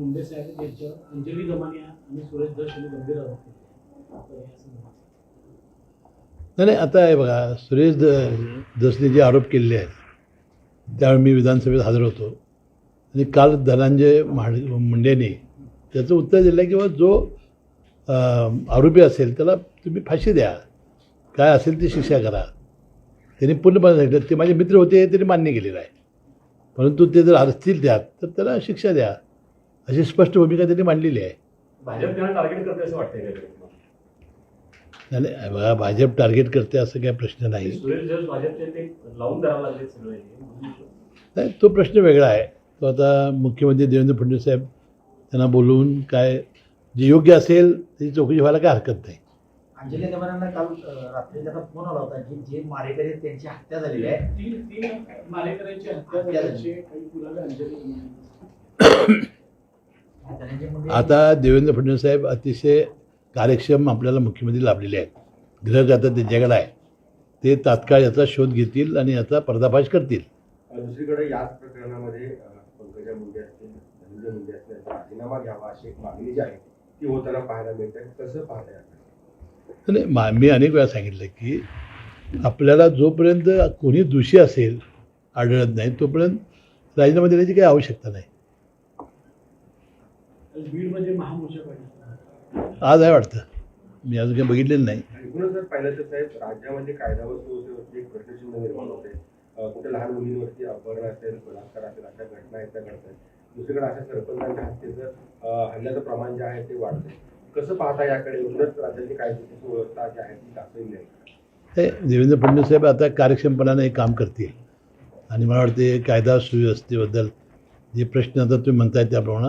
आहेत यांच्यावर अंजली दमानिया आणि सुरेश दश यांनी गंभीर आरोप केले. नाही नाही आता आहे बघा सुरेश द दसने जे आरोप केलेले आहेत त्यावेळी मी विधानसभेत हजर होतो. आणि काल धनंजय माड मुंडेने त्याचं उत्तर दिलं की बा जो आरोपी असेल त्याला तुम्ही फाशी द्या. काय असेल ती शिक्षा करा. त्यांनी पूर्णपणे सांगितलं ते माझे मित्र होते हे त्यांनी मान्य केलेलं आहे. परंतु ते जर असतील त्यात तर त्याला शिक्षा द्या. अशी स्पष्ट भूमिका त्यांनी मांडलेली आहे. भाजप त्यांना टार्गेट करते असं वाटतंय का तुम्हाला? नाही, नाही बघा भाजप टार्गेट करते असं काही प्रश्न नाही. नाही तो प्रश्न वेगळा आहे. तो आता मुख्यमंत्री देवेंद्र फडणवीस साहेब त्यांना बोलवून काय जे योग्य असेल त्याची चौकशी व्हायला काय हरकत नाही. अंजली काल रात्री त्यांना फोन आला होता की जे मारेकरी आहेत त्यांची हत्या झालेली आहे. तीन तीन मारेकऱ्यांची हत्या झाल्याचे काही पुरावे अंजली आता देवेंद्र फडणवीस साहेब अतिशय कार्यक्षम आपल्याला मुख्यमंत्री लाभलेले आहेत. ग्रह आता त्यांच्याकडे आहे. ते तात्काळ याचा शोध घेतील आणि याचा पर्दाफाश करतील. दुसरीकडे याच प्रकरणामध्ये पंकजा मुंडे असतील धनंजय मुंडे असतील राजीनामा घ्यावा अशी एक मागणी जी आहे ती होताना पाहायला मिळते. कसं पाहता नाही मा मी अनेक वेळा सांगितलं की आपल्याला जोपर्यंत कोणी दोषी असेल आढळत नाही तोपर्यंत राजीनामा देण्याची काही आवश्यकता नाही. बीडमध्ये महामोर्चा काढण्यात आज आहे वाटतं. मी अजून काही बघितलेलं नाही. एकूणच जर पाहिलं तर साहेब राज्यामध्ये कायदा व सुव्यवस्थेवरती एक प्रश्नचिन्ह निर्माण होते. कुठे लहान मुलींवरती अपहरण असेल बलात्कार असेल अशा घटना आहेत त्या घडतात. दुसरीकडे अशा सरपंचांच्या हत्येचं हल्ल्याचं प्रमाण जे आहे ते वाढतंय. कसं पाहता याकडे? एकूणच राज्यातली कायद्याची सुव्यवस्था जी आहे ती ढासळली आहे. हे देवेंद्र फडणवीस साहेब आता कार्यक्षमपणाने हे काम करतील. आणि मला वाटते कायदा सुव्यवस्थेबद्दल जे प्रश्न आता तुम्ही म्हणताय त्याप्रमाणे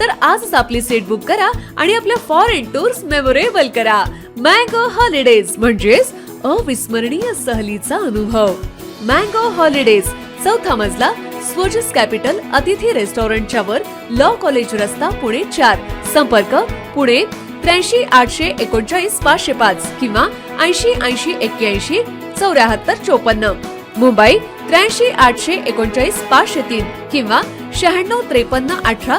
तर आजच आपली सीट बुक करा आणि आपल्या फॉरेन टूर्स मेमोरेबल करा. मँगो हॉलिडेज म्हणजेच अविस्मरणीय सहलीचा अनुभव. मँगो हॉलिडेज चौथा मजला स्वजस कॅपिटल अतिथी रेस्टॉरंटच्या वर लॉ कॉलेज रस्ता पुणे चार. संपर्क पुणे त्र्याऐंशी आठशे एकोणचाळीस पाचशे पाच किंवा ऐंशी ऐंशी एक्क्याऐंशी चौऱ्याहत्तर चोपन्न. मुंबई त्र्याऐंशी आठशे एकोणचाळीस पाचशे तीन किंवा शहाण्णव त्रेपन्न अठरा